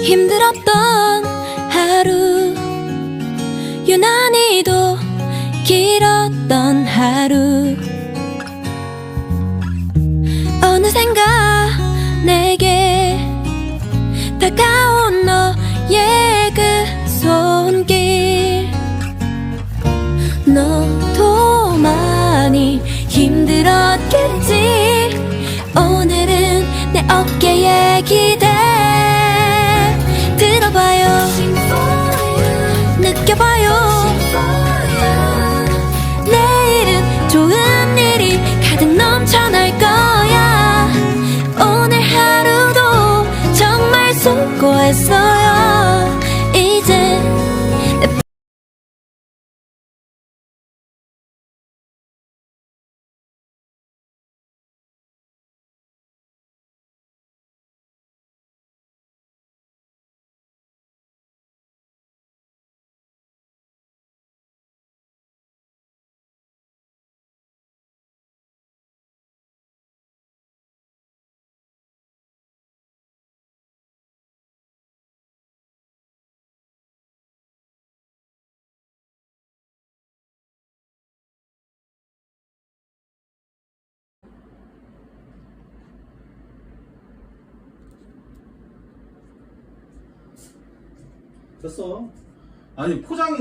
힘들었던 하루. 유난히도 길었던 하루. 어느샌가 내게 다가온 너의 그 손길. 너도 많이 힘들었겠지. 오늘은 내 어깨에 기대. những cuộc rơi 됐어. 아니 포장